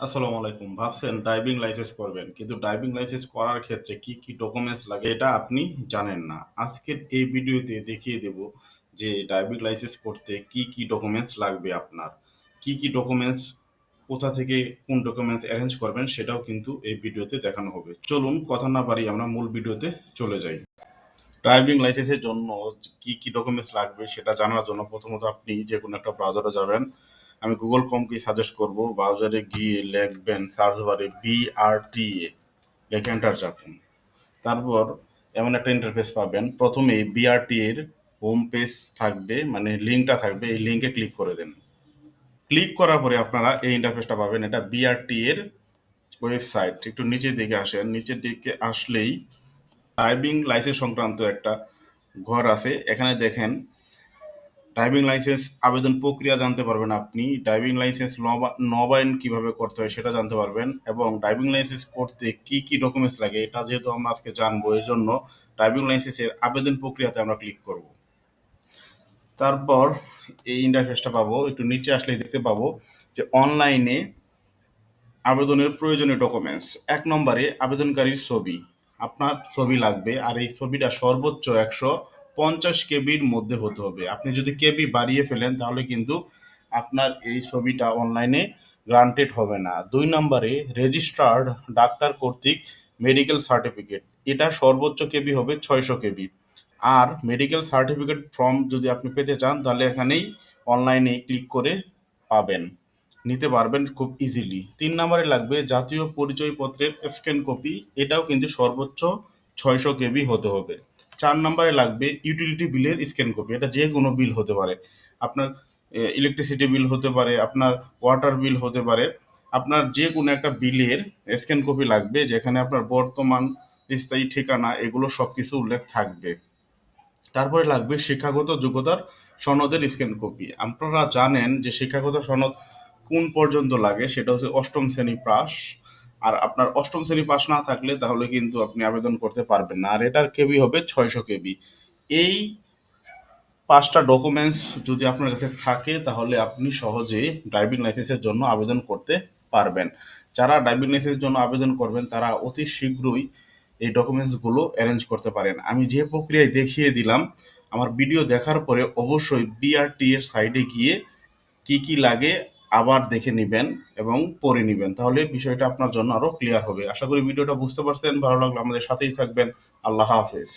আসসালামু আলাইকুম। ভাবছেন ড্রাইভিং লাইসেন্স করবেন, কিন্তু ড্রাইভিং লাইসেন্স করার ক্ষেত্রে কি কি ডকুমেন্টস লাগে এটা আপনি জানেন না। আজকের এই ভিডিওতে দেখিয়ে দেব যে ড্রাইভিং লাইসেন্স করতে কি কি ডকুমেন্টস লাগবে আপনার, কি কি ডকুমেন্টস কোথা থেকে কোন ডকুমেন্টস অ্যারেঞ্জ করবেন সেটাও কিন্তু এই ভিডিওতে দেখানো হবে। চলুন কথা না পারি আমরা মূল ভিডিওতে চলে যাই। ড্রাইভিং লাইসেন্সের জন্য কি কি ডকুমেন্টস লাগবে সেটা জানার জন্য প্রথমত আপনি যে কোনো একটা ব্রাউজারে যাবেন আমি গুগল কমকে সাজেস্ট করব। ব্রাউজারে গিয়ে লিখবেন সার্চ বারে বিআরটিএ লিখে এন্টার চাপুন। তারপর এমন একটা ইন্টারফেস পাবেন। প্রথমে বিআরটি এর হোম পেজ থাকবে মানে লিঙ্কটা থাকবে, এই লিঙ্কে ক্লিক করে দেন। ক্লিক করার পরে আপনারা এই ইন্টারফেসটা পাবেন, এটা বিআরটি এর ওয়েবসাইট একটু নিচের দিকে আসেন, নিচের দিকে আসলেই ড্রাইভিং লাইসেন্স সংক্রান্ত একটা ঘর আছে। এখানে দেখেন ড্রাইভিং লাইসেন্স আবেদন প্রক্রিয়া জানতে পারবেন আপনি। ড্রাইভিং লাইসেন্স নবা- নবায়ন কীভাবে করতে হয় সেটা জানতে পারবেন এবং ড্রাইভিং লাইসেন্স করতে কি কি ডকুমেন্টস লাগে এটা যেহেতু আমরা আজকে জানব এই জন্য ড্রাইভিং লাইসেন্সের আবেদন প্রক্রিয়াতে আমরা ক্লিক করব। তারপর এই ইন্টারফেসটা পাবো, একটু নিচে আসলেই দেখতে পাবো যে অনলাইনে আবেদনের প্রয়োজনীয় ডকুমেন্টস এক নম্বরে আবেদনকারীর ছবি। আপনার ছবি লাগবে আর এই ছবিটা সর্বোচ্চ একশো পঞ্চাশ কেবির মধ্যে হতে হবে। আপনি যদি কেবি বাড়িয়ে ফেলেন, তাহলে কিন্তু আপনার এই ছবিটা অনলাইনে গ্রান্টেড হবে না। দুই নম্বরে, রেজিস্টার্ড ডাক্তার কর্তৃক মেডিকেল সার্টিফিকেট। এটা সর্বোচ্চ কেবি হবে ছয়শো কেবি। আর মেডিকেল সার্টিফিকেট ফর্ম যদি আপনি পেতে চান, তাহলে এখানেই অনলাইনে ক্লিক করে পাবেন। নিতে পারবেন খুব ইজিলি। তিন নম্বরে লাগবে, জাতীয় পরিচয়পত্রের স্ক্যান কপি। এটাও কিন্তু সর্বোচ্চ ছয়শো কেবি হতে হবে। চার নম্বরে লাগবে ইউটিলিটি বিলের স্ক্যান কপি এটা যে কোনো বিল হতে পারে। আপনার ইলেকট্রিসিটি বিল হতে পারে, আপনার ওয়াটার বিল হতে পারে। আপনার যে কোনো একটা বিলের স্ক্যান কপি লাগবে, যেখানে আপনার বর্তমান স্থায়ী ঠিকানা, এগুলো সব কিছু উল্লেখ থাকবে। তারপরে লাগবে শিক্ষাগত যোগ্যতার সনদের স্ক্যান কপি আপনারা জানেন যে শিক্ষাগত সনদ কোন পর্যন্ত লাগে, সেটা হচ্ছে অষ্টম শ্রেণি পাস আর আপনার অষ্টম শ্রেণি পাস না থাকলে তাহলে কিন্তু আপনি আবেদন করতে পারবেন না। আর এটার কেবি হবে ছয়শো কেবি। এই পাঁচটা ডকুমেন্টস যদি আপনার কাছে থাকে, তাহলে আপনি সহজেই ড্রাইভিং লাইসেন্সের জন্য আবেদন করতে পারবেন। যারা ড্রাইভিং লাইসেন্সের জন্য আবেদন করবেন, তারা অতি শীঘ্রই এই ডকুমেন্টসগুলো অ্যারেঞ্জ করতে পারেন। আমি যে প্রক্রিয়ায় দেখিয়ে দিলাম, আমার ভিডিও দেখার পরে অবশ্যই বিআরটি এর সাইডে গিয়ে কি কি লাগে আবার দেখে নিবেন এবং পড়ে নিবেন। তাহলে বিষয়টা আপনার জন্য আরও ক্লিয়ার হবে। আশা করি ভিডিওটা বুঝতে পারছেন। ভালো লাগল আমাদের সাথেই থাকবেন। আল্লাহ হাফেজ।